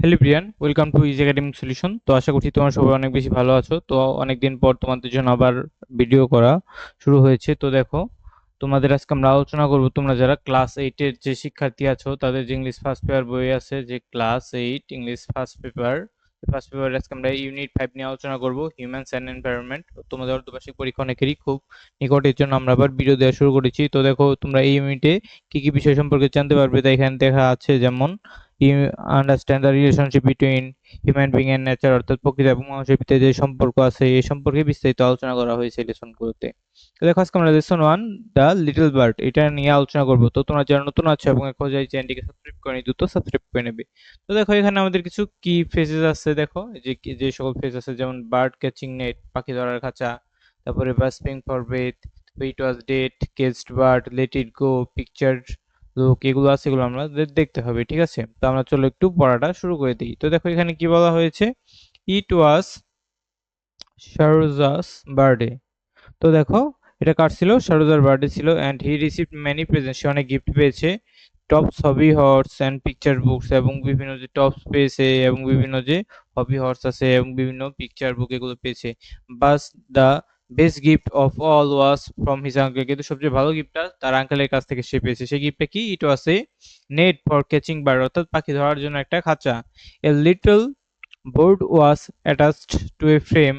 Hello Priyan welcome to easy academic solution তো আশা করছি তোমরা সবাই অনেক বেশি ভালো আছো। তো অনেকদিন পর তোমাদের জন্য আবার ভিডিও করা শুরু হয়েছে। তো দেখো, তোমাদের আজকে আমরা আলোচনা করব, তোমরা যারা ক্লাস এইটের যে শিক্ষার্থী আছো, তাদের যে ইংলিশ ফার্স্ট পেপার বই আছে, যে class eight English first paper first paper আজকে আমরা ইউনিট ফাইভ নিয়ে আলোচনা করব হিউম্যানস অ্যান্ড এনভায়রনমেন্ট তোমাদের অর্ধবার্ষিক পরীক্ষা অনেকেরই খুব নিকটের জন্য আমরা আবার ভিডিও দেওয়া শুরু করেছি। তো দেখো, তোমরা এই ইউনিটে কি কি বিষয় সম্পর্কে জানতে পারবে তাই এখানে দেখা আছে। যেমন understand the relationship between human being and nature, অর্থাৎ প্রকৃতি এবং মানুষের ভিতরে যে সম্পর্ক আছে, এই সম্পর্কে বিস্তারিত আলোচনা করা হয়েছে লেসনগুলোতে দেখো, আজকে আমরা lesson one the little bird এটা নিয়ে আলোচনা করব। তো তোমরা যারা নতুন আছো এবং এখন যাই চ্যানেলটিকে সাবস্ক্রাইব করে নি দ্রুত সাবস্ক্রাইব করে নেবে। তো দেখো, এখানে আমাদের কিছু কি ফেজেস আছে, দেখো। যে যে সকল ফেজ আছে, যেমন বার্ড ক্যাচিং নেট পাখি ধরার খাঁচা, তারপরে বাসপিং for bathe it was that কেস্ট bird let it go picture লোক এগুলো আছে এগুলো আমরা দেখতে হবে, ঠিক আছে? তো আমরা চলো একটু পড়াটা শুরু করে দিই। তো দেখো এখানে কি বলা হয়েছে? ইট ওয়াজ শারজাস বার্থডে তো দেখো, এটা কার ছিল? শারজার বার্থডে ছিল and he received many present সে অনেক গিফট পেয়েছে। Tops hobby horse and picture books এবং বিভিন্ন যে টপস পেয়েছে এবং বিভিন্ন যে হবি হর্স আছে এবং বিভিন্ন পিকচার বুক এগুলো পেয়েছে। But the best gift of all was from his uncle. কিন্তু সবচেয়ে ভালো গিফটটা তার আঙ্কেলের কাছ থেকে সে পেয়েছে। সেই গিফটটা কি? It was a net for catching bird অর্থাৎ পাখি ধরার জন্য একটা খাঁচা। A little board was attached to a frame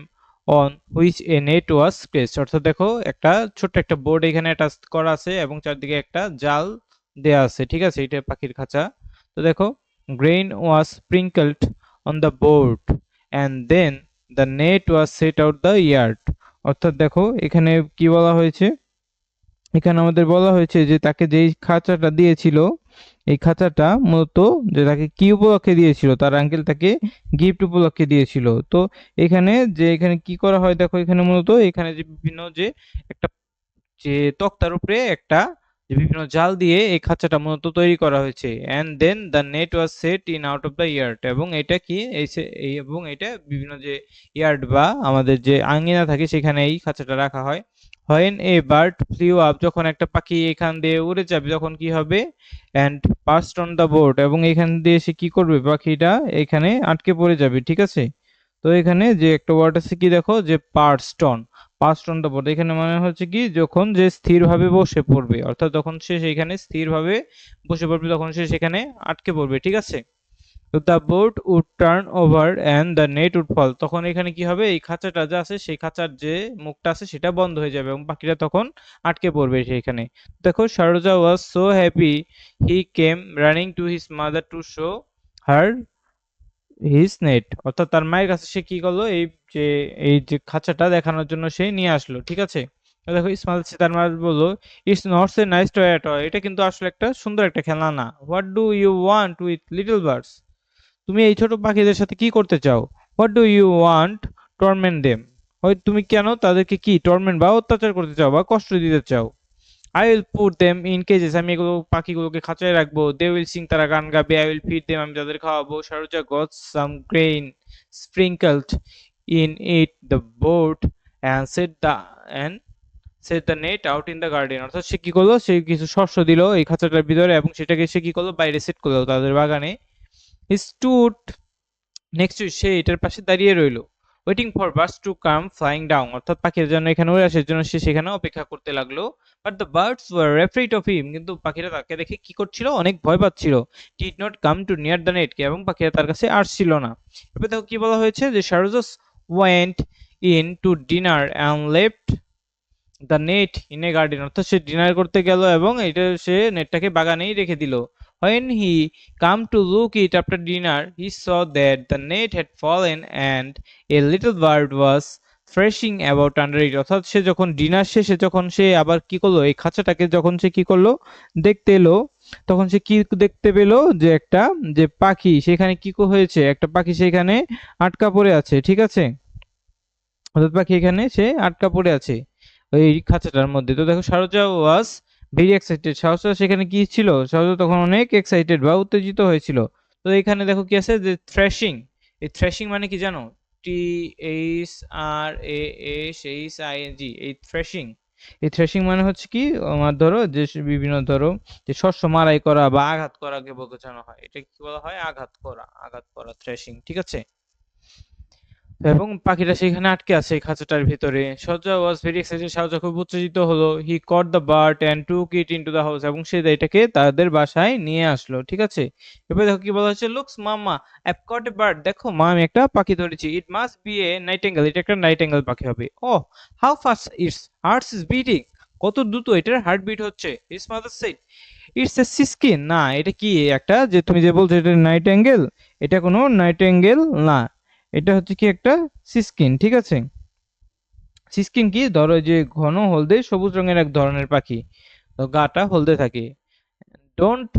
on which a net was placed অর্থাৎ দেখো, একটা ছোট্ট একটা বোর্ড এখানে অ্যাটাচ করা আছে এবং চারদিকে একটা জাল দেয়া আছে। ঠিক আছে? এটা পাখির খাঁচা। তো দেখো grain was sprinkled on the board and then the net was set out the yard অর্থাৎ দেখো, এখানে কি বলা হয়েছে? এখানে আমাদের বলা হয়েছে যে তাকে যেই খাঁচাটা দিয়েছিল, এই খাঁচাটা মূলত যে তাকে কি উপলক্ষে দিয়েছিল, তার আঙ্কেল তাকে গিফট উপলক্ষে দিয়েছিল। তো এখানে যে এখানে কি করা হয়, দেখো এখানে মূলত এখানে যে বিভিন্ন যে একটা যে তক্তার উপরে একটা যে বিভিন্ন জাল দিয়ে এই খাঁচাটা মূলত তৈরি করা হয়েছে। And then the net was set in out of the yard এবং এটা কি? এই এবং এটা বিভিন্ন যে ইয়ার্ড বা আমাদের যে আঙ্গিনা থাকে সেখানে এই খাঁচাটা রাখা হয়। When a bird flew up যখন একটা পাখি এখান দিয়ে উড়ে যাবে, তখন কি হবে? And past on the board এবং এখান দিয়ে সে কি করবে? পাখিটা এখানে আটকে পড়ে যাবে, ঠিক আছে? তো এখানে যে একটা ওয়ার্ড আছে কি দেখো? যে পার্সড অন দ্য এখানে মানে হচ্ছে কি, যখন যে স্থিরভাবে বসে পড়বে, অর্থাৎ যখন সে সেখানে স্থিরভাবে বসে পড়বে, তখন সে সেখানে আটকে পড়বে, ঠিক আছে? তো the boat would turn over and the net would fall তখন এখানে কি হবে? এই খাঁচাটা যা আছে, সেই খাঁচার যে মুখটা আছে, সেটা বন্ধ হয়ে যাবে এবং পাখিটা তখন আটকে পড়বে সেইখানে দেখো, Seryozha was so happy he came running to his mother to show her his net অর্থাৎ তার মায়ের কাছে সে কি করল? এই যে এই যে খাঁচাটা দেখানোর জন্য সে নিয়ে আসলো, ঠিক আছে? দেখো, ইসমাইল তার মা বলল it's not such nice toy all এটা কিন্তু আসলে একটা সুন্দর একটা খেলনা না। What do you want with little birds তুমি এই ছোট পাখিদের সাথে কি করতে চাও? What do you want torment them হয় তুমি কেন তাদেরকে কি টর্মেন্ট বা অত্যাচার করতে চাও বা কষ্ট দিতে চাও? I will put them in cages আমি এগুলো পাখিগুলোকে খাঁচায় রাখব। দে উইল সিং তারা গান গাবে। আই উইল ফিড দেম আমি তাদের খাওয়াবো। Seryozha got some grain sprinkled in it the boat and set the and set the net out in the garden অর্থাৎ সে কি করল? সে কিছু শস্য দিল এই খাঁচাটার ভিতরে এবং সেটাকে সে কি করল? বাইরে সেট করল তাদের বাগানে। স্টুড নেক্সট সে এটার পাশে দাঁড়িয়ে রইল। Waiting for birds to come flying down অর্থাৎ পাখির জন্য এখানে উড়ে আসার জন্য সে সেখানে অপেক্ষা করতে লাগল। But the birds were afraid of him কিন্তু পাখিরা তাকে দেখে কি করছিল? অনেক ভয় পাচ্ছিল। Did not come to near the net এবং পাখিরা তার কাছে আসছিল না। এবার দেখো কি বলা হয়েছে যে Seryozha went in to dinner and left the net in a garden অর্থাৎ সে ডিনার করতে গেল এবং এটা সে নেটটাকে বাগানেই রেখে দিল। When he come to look it after dinner, he saw that the net had fallen and a little bird was thrashing about under it. অর্থাৎ সে যখন ডিনার শেষে যখন সে আবার কি করল এই খাঁচাটাকে যখন সে কি করল দেখতে এলো তখন সে কি দেখতে পেল? যে একটা যে পাখি সেখানে কি কো- হয়েছে? একটা পাখি সেখানে আটকা পড়ে আছে ঠিক আছে? অর্থাৎ পাখি এখানে সে আটকা পড়ে আছে ওই খাঁচাটার মধ্যে। তো দেখো সারজা ওয়াজ ভেরি এক্সাইটেড সাহসা সেখানে কি ছিল? সাহসা তখন অনেক এক্সাইটেড বা উত্তেজিত হয়েছিল। তো এখানে দেখো কি আছে? যে থ্রেশিং এই থ্রেশিং মানে কি জানো? T H R A S H I N G এই থ্রেশিং এই থ্রেশিং মানে হচ্ছে কি? আমার ধরো যে বিভিন্ন ধরো যে শস্য মারাই করা বা আঘাত করাকে বোঝানো হয়। এটা কি বলা হয়? আঘাত করা আঘাত করা থ্রেশিং ঠিক আছে? এবং পাখিটা সেখানে আটকে আছে খাঁচাটার ভিতরে। সজ্জা ওয়াজ ভেরি এক্সাইটেড সাহজা খুব উত্তেজিত হলো। He caught the bird and took it into the house এবং সে এটাকে তাদের বাসায় নিয়ে আসলো, ঠিক আছে? এবার দেখো কি বলা হচ্ছে লুকস মামা অ্যাপ কট এ বার্ড দেখো, মা, আমি একটা পাখি ধরেছি। It must be a nightingale এটা একটা নাইটেঙ্গেল পাখি হবে। ও how fast its hearts is beating কত দ্রুত এটার হার্ট বিট হচ্ছে its mother said it's a siskin না, এটা কি? একটা যে তুমি যে বলছো এটা নাইটেঙ্গেল এটা কোনো নাইটেঙ্গেল না। এটা হচ্ছে কি একটা সিস্কিন ঠিক আছে? সিস্কিন কি? ধরো যে ঘন, হলদে, সবুজ রঙের এক ধরনের পাখি। তো গাটা হলদে থাকে। Don't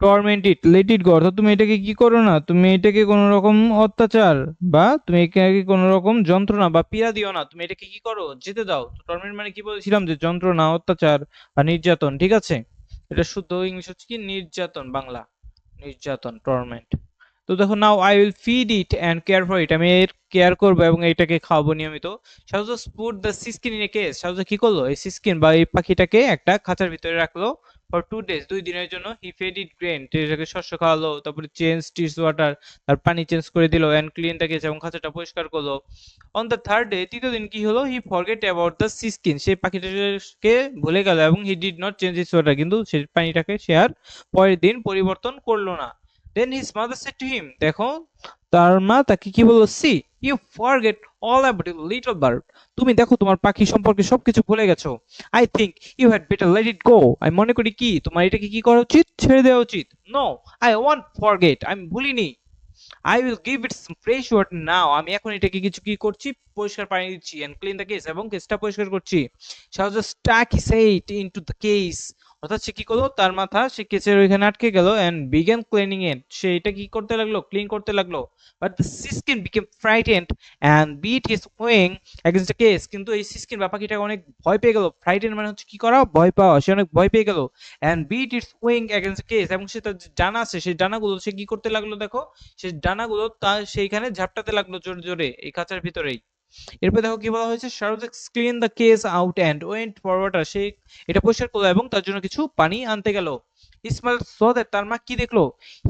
torment it let it go তুমি এটাকে কি করো না, তুমি এটাকে কোনো রকম অত্যাচার বা তুমি এটাকে কোনো রকম যন্ত্রণা বা পীড়া দিও না, তুমি এটাকে কি করো? যেতে দাও। টর্মেন্ট মানে কি বলেছিলাম? যে যন্ত্রণা, অত্যাচার বা নির্যাতন, ঠিক আছে? এটা শুদ্ধ ইংলিশ হচ্ছে কি? নির্যাতন, বাংলা। নির্যাতন টর্মেন্ট তো দেখো now I will feed it and care for it আমি এর কেয়ার করব এবং এটাকে খাওয়াবো নিয়মিত। সাউজা put the siskin in a case সাউজা কি করল? এই সিস্কিন বা এই পাখিটাকে একটা খাঁচার ভিতরে রাখল ফর টু ডেজ দুই দিনের জন্য। হি ফেড ইট গ্রেন এটাকে শস্য খাওয়ালো, তারপরে চেঞ্জ টিস ওয়াটার তার পানি চেঞ্জ করে দিল অ্যান্ড ক্লিন দ্য কেস এবং খাঁচাটা পরিষ্কার করল। অন দ্য থার্ড ডে তৃতীয় দিন কি হলো? He forget about the siskin সেই পাখিটাকে ভুলে গেল এবং he did not change his water কিন্তু সেই পানিটাকে সে আর পরের দিন পরিবর্তন করল না। Then his mother said to him দেখো তার মা তাকে কি বলল? See you forget all about little bird তুমি দেখো তোমার পাখি সম্পর্কে সবকিছু ভুলে গেছো। I think you had better let it go আমি মনে করি কি, তোমার এটাকে কি করা উচিত? ছেড়ে দেওয়া উচিত। নো আই ওয়ান্ট ফরগেট আমি ভুলিনি। I will give it fresh water now আমি এখন এটাকে কিছু কি করছি? পরিষ্কার পানি দিচ্ছি এন্ড ক্লিন দ্য কেস এবং কেসটা পরিষ্কার করছি। শাও just his head into the case অর্থাৎ সে কি করল? তার মাথা সে কেসের ওইখানে আটকে গেল এন্ড বিগ্যান ক্লিনিং ইট সে এটা কি করতে লাগল? ক্লিন করতে লাগল। But the siskin became frightened and beat his wing against the case কিন্তু এই সিস্কিন বা পাখিটা অনেক ভয় পেয়ে গেল। ফ্রাইটেন্ড মানে হচ্ছে কি করা? ভয় পাওয়া। সে অনেক ভয় পেয়ে গেল। And beat its wing against the case এবং সে তার ডানা আছে, সেই ডানাগুলো সে কি করতে লাগল দেখো? সেই ডানাগুলো তার সেইখানে ঝাপটাতে লাগল জোরে জোরে এই খাঁচার ভিতরেই। এরপর দেখো কি বলা হয়েছে Shahrukh clean the case out and went for water সে এটা পরিষ্কার করল এবং তার জন্য কিছু পানি আনতে গেল। ইসমাইল সো দ্যাট তার মা কি দেখল?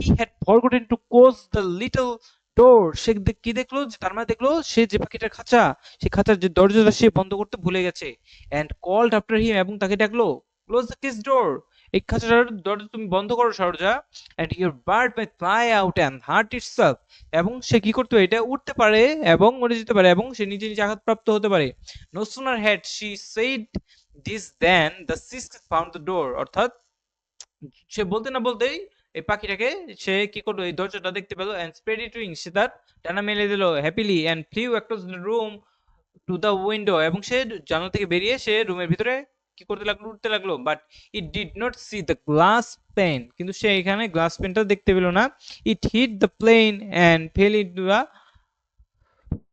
He had forgotten to close the little door সে কি দেখল? যে তার মা দেখল, সে যে পাখিটার খাঁচা সেই খাঁচার যে দরজাটা সে বন্ধ করতে ভুলে গেছে। অ্যান্ড কল্ড আফটার হিম এবং তাকে ডাকলো ক্লোজ দ্য কেস ডোর এই খাঁচাটার দরজা তুমি বন্ধ করো Seryozha and your bird may fly out and hurt itself এবং সে কি করতে এটা উঠতে পারে এবং উড়ে যেতে পারে এবং সে নিজে নিজে আঘাতপ্রাপ্ত হতে পারে। No sooner had she said this then the siskin found the door অর্থাৎ সে বলতে না বলতেই এই পাখিটাকে সে কি করল? এই দরজাটা দেখতে পেল এন্ড স্প্রেড ইট উইং সে তার ডানা মেলে দিল happily and flew the room to the window এবং সে জানালা থেকে বেরিয়ে সে রুমের ভিতরে কি করতে লাগল, উঠতে লাগল but it did not see the glass pane কিন্তু সে এখানে গ্লাস পেনটা দেখতে পেল না। It hit the plane and fell it the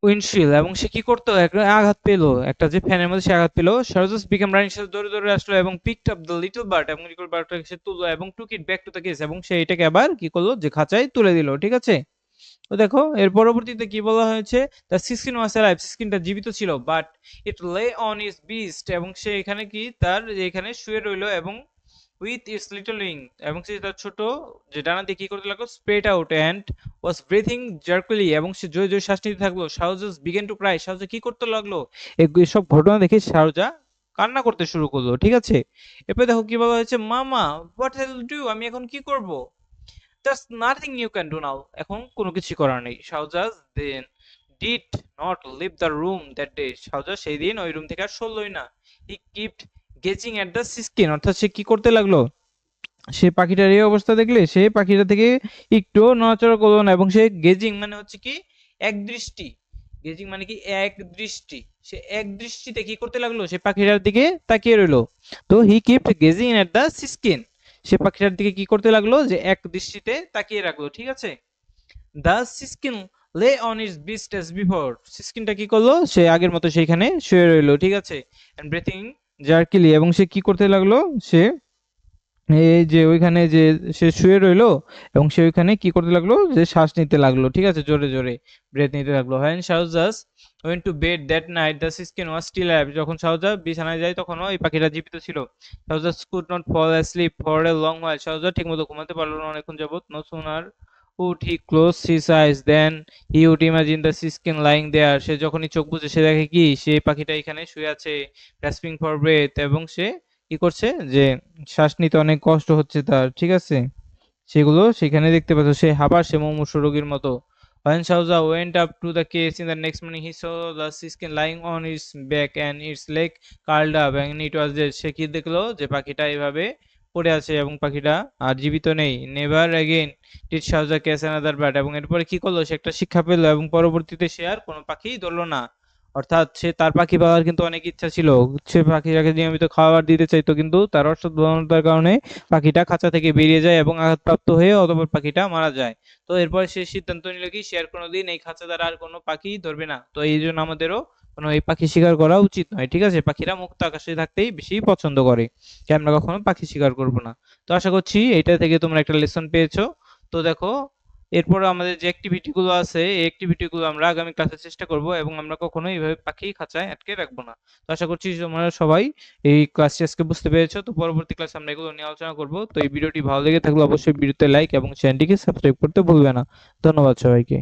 windowsill এবং সে কি করতো? একটা আঘাত পেল। একটা যে ফ্যানের মধ্যে সে আঘাত পেল। সরজাস বিকাম রানিং সাথে দৌড়ে দৌড়ে আসলো এবং picked up the little bird এবং লিটল বার্ডটাকে সে তুললো এবং took it back to the case এবং সে এটাকে আবার কি করল? যে খাঁচায় তুলে দিল। ঠিক আছে? তো দেখো, এর পরবর্তীতে কি বলা হয়েছে? দ্য সিস্কিন ওয়াজ অ্যালাইভ সিস্কিনটা জীবিত ছিল but it lay on is beast এবং সে এখানে কি? তার এখানে শুয়ে রইল এবং উইথ ইটস লিটল উইং এবং সে তার ছোট যে ডানা দিয়ে কি করতে লাগল? Spread out and was breathing jerkily এবং সে জোরে জোরে শ্বাস নিতে থাকল। Shahjaz began to cry Shahja কি করতে লাগল? এই সব ঘটনা দেখে শাহজা কান্না করতে শুরু করল, ঠিক আছে? এরপর দেখো কি বলা হয়েছে? মামা হোয়াট হেল ডু আমি এখন কি করব? Just nothing you can do now এখন কোনো কিছু করার নেই। Shahjaz then did not leave the room that day Shahjaz সেই দিন ওই রুম থেকে আর সরলই না। He kept gazing at the siskin অর্থাৎ সে কি করতে লাগল? সে পাখিটার এই অবস্থা দেখলে? সে পাখিটা থেকে একটু নড়াচড়া করল না এবং সে গেজিং মানে হচ্ছে কি? এক দৃষ্টি। গেজিং মানে কি? এক দৃষ্টি। সে এক দৃষ্টিতে কি করতে লাগল? সে পাখিটার দিকে তাকিয়ে রইল। তো he kept gazing at the siskin সে পাখিটার দিকে কি করতে লাগল? যে এক দৃষ্টিতে তাকিয়ে রাখল, ঠিক আছে? The siskin lay on its breast as before সিস্কিনটা কি করল? সে আগের মতো সেইখানে শুয়ে রইল, ঠিক আছে? এন্ড ব্রিথিং জার্কিলি এবং সে কি করতে লাগল? সে এই যে ওইখানে যে সে শুয়ে রইল এবং সে ওইখানে কি করতে লাগল? যে শ্বাস নিতে লাগল, ঠিক আছে? জোরে জোরে ব্রেথ নিতে লাগল। হ্যান Shahjaz went to bed that night the siskin was still alive যখন শাহজা বিছানায় যায় তখনও এই পাখিটা জীবিত ছিল। Shahjaz could not fall asleep for a long while Shahja ঠিকমতো ঘুমাতে পারল না অনেকক্ষণ যাবত no sooner put he closed his eyes then he would imagine the siskin lying there সে যখনই চোখ বুজে, সে দেখে কি, সে পাখিটা এখানে শুয়ে আছে, gasping ফর ব্রেথ এবং সে কি করছে যে শ্বাস নিতে অনেক কষ্ট হচ্ছে তার ঠিক আছে? সেগুলো সেখানে দেখতে পাচ্ছ সে হাঁপাচ্ছে মুমূর্ষু রোগীর মতো। When Shauza went up to the case in the next morning, he saw the siskin lying on its back and its leg curled up and it was dead. সে কি দেখল? যে পাখিটা এভাবে পড়ে আছে এবং পাখিটা আর জীবিত নেই। নেভার অ্যাগেন ডিড শাহজা ক্যাচ অ্যানাদার ব্যাট এবং এরপরে কি করল? সে একটা শিক্ষা পেল এবং পরবর্তীতে সে আর কোনো পাখি ধরলো না। অর্থাৎ সে তার পাখি পাওয়ার কিন্তু অনেক ইচ্ছা ছিল। সে পাখিটাকে নিয়মিত খাবার দিতে চাইতো, কিন্তু তার অসাবধানতার কারণে পাখিটা খাঁচা থেকে বেরিয়ে যায় এবং আঘাতপ্রাপ্ত হয়ে অতপর পাখিটা মারা যায়। তো এরপর সে সিদ্ধান্ত নিল কি, সে আর কোনোদিন এই খাঁচা দ্বারা আর কোনো পাখি ধরবে না। তো এই জন্য আমাদেরও কোনো এই পাখি শিকার করা উচিত নয়, ঠিক আছে? পাখিরা মুক্ত আকাশে থাকতেই বেশি পছন্দ করে তাই আমরা কখনো পাখি শিকার করব না। তো আশা করছি এটা থেকে তোমরা একটা লেসন পেয়েছ। তো দেখো এরপর আমাদের যে অ্যাক্টিভিটি গুলো আছে, এই অ্যাক্টিভিটি গুলো আমরা আগামী ক্লাসে চেষ্টা করব এবং আমরা কখনো এইভাবে পাখি খাঁচায় আটকে রাখব না। তো আশা করছি তোমরা সবাই এই ক্লাসটি আজকে বুঝতে পেরেছ। তো পরবর্তী ক্লাসে আমরা এগুলো নিয়ে আলোচনা করব। তো এই ভিডিওটি ভালো লেগে থাকলে অবশ্যই ভিডিওতে লাইক এবং চ্যানেলটিকে সাবস্ক্রাইব করতে ভুলবে না। ধন্যবাদ সবাইকে।